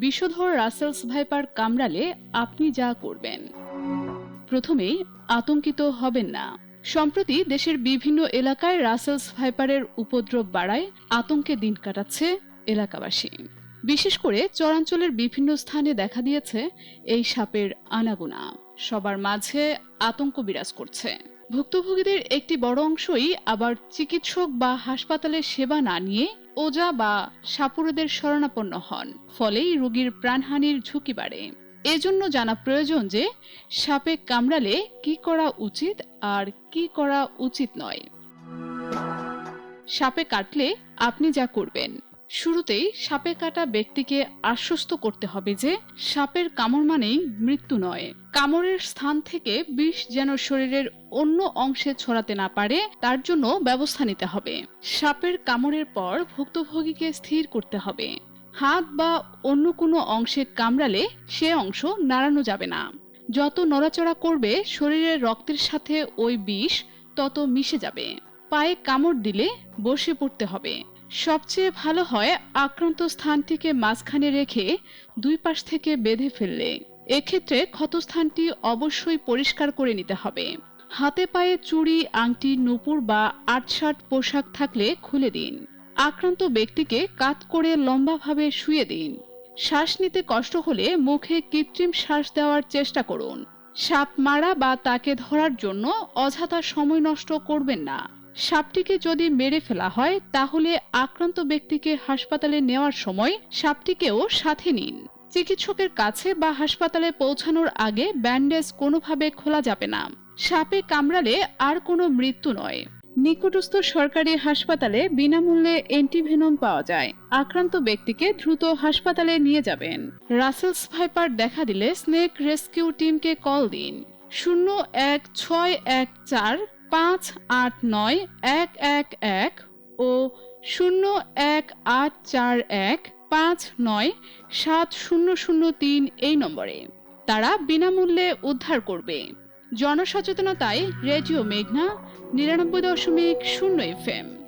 বিষধর Russell's viper কামড়ালে আপনি যা করবেন। প্রথমেই আতঙ্কিত হবেন না। সম্প্রতি দেশের বিভিন্ন এলাকায় রাসেলস ভাইপারের উপদ্রব বাড়ায় আতঙ্কে দিন কাটাচ্ছে এলাকাবাসী। বিশেষ করে চরাঞ্চলের বিভিন্ন স্থানে দেখা দিয়েছে এই সাপের আনাগোনা। সবার মাঝে আতঙ্ক বিরাজ করছে। ভুক্তভোগীদের একটি বড় অংশই আবার চিকিৎসক বা হাসপাতালের সেবা না নিয়ে ওজা বা সাপুরদের শরণাপন্ন হন, ফলেই রোগীর প্রাণহানির ঝুঁকি বাড়ে। এজন্য জানা প্রয়োজন যে, সাপে কামড়ালে কি করা উচিত আর কি করা উচিত নয়। সাপে কাটলে আপনি যা করবেন। শুরুতেই সাপে কাটা ব্যক্তিকে আশ্বস্ত করতে হবে যে সাপের কামড় মানেই মৃত্যু নয়। কামড়ের স্থান থেকে বিষ যেন শরীরের অন্য অংশে ছড়াতে না পারে, তার জন্য ব্যবস্থা নিতে হবে। সাপের কামড়ের পর ভুক্তভোগীকে স্থির করতে হবে। হাত বা অন্য কোনো অংশে কামড়ালে সে অংশ নাড়ানো যাবে না। যত নড়াচড়া করবে শরীরের রক্তের সাথে ওই বিষ তত মিশে যাবে। পায়ে কামড় দিলে বসে পড়তে হবে। সবচেয়ে ভালো হয় আক্রান্ত স্থানটিকে মাঝখানে রেখে দুই পাশ থেকে বেঁধে ফেললে। এক্ষেত্রে ক্ষতস্থানটি অবশ্যই পরিষ্কার করে নিতে হবে। হাতে পায়ে চুড়ি, আংটি, নুপুর বা আটশাট পোশাক থাকলে খুলে দিন। আক্রান্ত ব্যক্তিকে কাত করে লম্বাভাবে শুয়ে দিন। শ্বাস নিতে কষ্ট হলে মুখে কৃত্রিম শ্বাস দেওয়ার চেষ্টা করুন। সাপ মারা বা তাকে ধরার জন্য অযথা সময় নষ্ট করবেন না। সাপটিকে যদি মেরে ফেলা হয়, তাহলে আক্রান্ত ব্যক্তিকে হাসপাতালে নেওয়ার সময় সাপটিকেও সাথে নিন। চিকিৎসকের কাছে বা হাসপাতালে পৌঁছানোর আগে ব্যান্ডেজ কোনোভাবে খোলা যাবে না। সাপে কামড়ালে আর কোনো মৃত্যু নয়। নিকটস্থ সরকারি হাসপাতালে বিনামূল্যে অ্যান্টিভেনম পাওয়া যায়। আক্রান্ত ব্যক্তিকে দ্রুত হাসপাতালে নিয়ে যাবেন। রাসেলস ভাইপার দেখা দিলে স্নেক রেস্কিউ টিমকে কল দিন। শূন্য এক ছয় এক চার পাঁচ আট নয় এক এক এক ও শূন্য এক আট চার এক পাঁচ নয় সাত শূন্য শূন্য তিন এই নম্বরে। তারা বিনামূল্যে উদ্ধার করবে। জনসচেতনতায় রেডিও মেঘনা, নিরানব্বই দশমিক শূন্য এফএম।